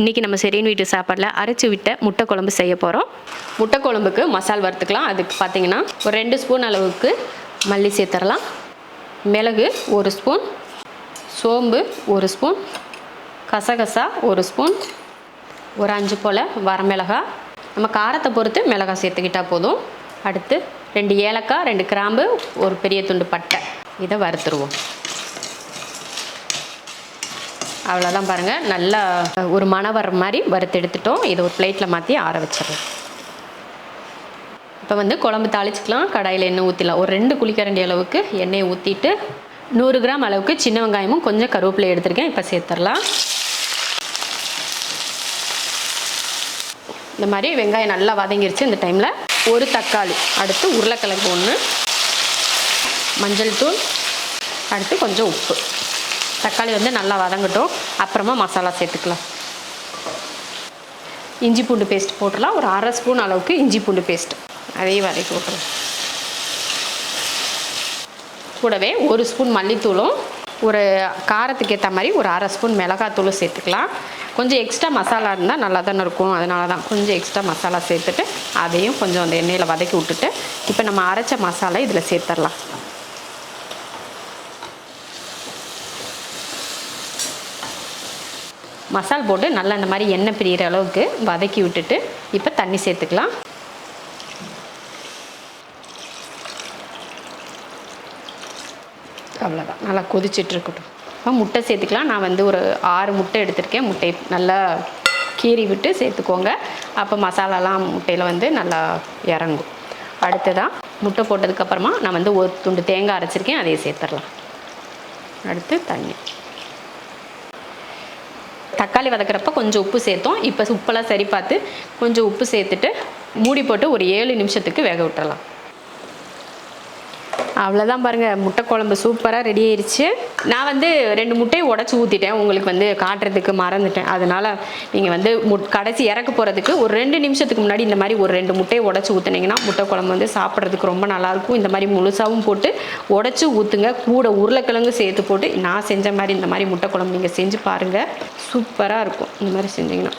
இன்றைக்கி நம்ம செரியின் வீட்டு சாப்பாடில் அரைச்சி விட்ட முட்டை குழம்பு செய்ய போகிறோம் முட்டை குழம்புக்கு மசால் வறுத்துக்கலாம். அதுக்கு பார்த்தீங்கன்னா ஒரு ரெண்டு ஸ்பூன் அளவுக்கு மல்லி சேர்த்துடலாம். மிளகு ஒரு ஸ்பூன் சோம்பு ஒரு ஸ்பூன் கசகசா ஒரு ஸ்பூன் ஒரு அஞ்சு போல் வரமிளகா நம்ம காரத்தை பொறுத்து மிளகாய் சேர்த்துக்கிட்டால் போதும். அடுத்து ரெண்டு ஏலக்காய் ரெண்டு கிராம்பு ஒரு பெரிய துண்டு பட்டை. இதை வறுத்துருவோம். அவ்வளோதான் பாருங்கள் நல்லா ஒரு மணம் வர மாதிரி வறுத்து எடுத்துட்டோம். இதை ஒரு பிளேட்டில் மாற்றி ஆற வச்சிடலாம் இப்போ வந்து குழம்பு தாளிச்சிக்கலாம். கடாயில் எண்ணெய் ஊற்றிடலாம் ஒரு ரெண்டு குளிக்கரண்டி அளவுக்கு எண்ணெயை ஊற்றிட்டு நூறு கிராம் அளவுக்கு சின்ன வெங்காயமும் கொஞ்சம் கருவேப்பிலை எடுத்திருக்கேன். இப்போ சேர்த்துடலாம். இந்த மாதிரி வெங்காயம் நல்லா வதங்கிருச்சு இந்த டைமில் ஒரு தக்காளி அடுத்து உருளைக்கிழங்கு ஒன்று மஞ்சள் தூள் அடுத்து கொஞ்சம் உப்பு. தக்காளி வந்து நல்லா வதங்கட்டும். அப்புறமா மசாலா சேர்த்துக்கலாம். இஞ்சி பூண்டு பேஸ்ட் போட்டுடலாம். ஒரு அரை ஸ்பூன் அளவுக்கு இஞ்சி பூண்டு பேஸ்ட் அதையும் வதக்கி விட்டுறோம் கூடவே ஒரு ஸ்பூன் மல்லித்தூளும் ஒரு காரத்துக்கு ஏற்ற மாதிரி ஒரு அரை ஸ்பூன் மிளகாத்தூளும் சேர்த்துக்கலாம். கொஞ்சம் எக்ஸ்ட்ரா மசாலா இருந்தால் நல்லா தானே இருக்கும். அதனால தான் கொஞ்சம் எக்ஸ்ட்ரா மசாலா சேர்த்துட்டு அதையும் கொஞ்சம் அந்த எண்ணெயில் வதக்கி விட்டுட்டு இப்போ நம்ம அரைச்ச மசாலா இதில் சேர்த்துடலாம் மசால் போட்டு நல்லா இந்த மாதிரி எண்ணெய் பிரிகிற அளவுக்கு வதக்கி விட்டுட்டு இப்போ தண்ணி சேர்த்துக்கலாம். அவ்வளோதான் நல்லா கொதிச்சிட்டு இருக்கட்டும். இப்போ முட்டை சேர்த்துக்கலாம். நான் வந்து ஒரு ஆறு முட்டை எடுத்திருக்கேன். முட்டை நல்லா கீறி விட்டு சேர்த்துக்கோங்க. அப்போ மசாலாலாம் முட்டையில் வந்து நல்லா இறங்கும். அடுத்ததாக முட்டை போட்டதுக்கப்புறமா நான் வந்து ஒரு துண்டு தேங்காய் அரைச்சிருக்கேன். அதையே சேர்த்துடலாம். அடுத்து தண்ணி. தக்காளி வதக்கிறப்ப கொஞ்சம் உப்பு சேர்த்தோம். இப்போ உப்பெல்லாம் சரி பார்த்து கொஞ்சம் உப்பு சேர்த்துட்டு மூடி போட்டு ஒரு ஏழு நிமிஷத்துக்கு வேக விட்டுறலாம். அவ்வளோதான் பாருங்கள் முட்டை குழம்பு சூப்பராக ரெடி ஆயிடுச்சு நான் வந்து ரெண்டு முட்டையை உடச்சி ஊற்றிட்டேன் உங்களுக்கு வந்து காட்டுறதுக்கு மறந்துட்டேன். அதனால் நீங்கள் வந்து முட் கடைசி இறக்க போகிறதுக்கு ஒரு ரெண்டு நிமிஷத்துக்கு முன்னாடி இந்த மாதிரி ஒரு ரெண்டு முட்டையை உடச்சி ஊற்றுனீங்கன்னா முட்டை குழம்பு வந்து சாப்பிட்றதுக்கு ரொம்ப நல்லாயிருக்கும் இந்த மாதிரி முழுசாகவும் போட்டு உடச்சி ஊற்றுங்க கூட உருளைக்கிழங்கு சேர்த்து போட்டு நான் செஞ்ச மாதிரி இந்த மாதிரி முட்டை குழம்பு நீங்கள் செஞ்சு பாருங்கள் சூப்பராக இருக்கும். இந்த மாதிரி செஞ்சிங்கன்னா.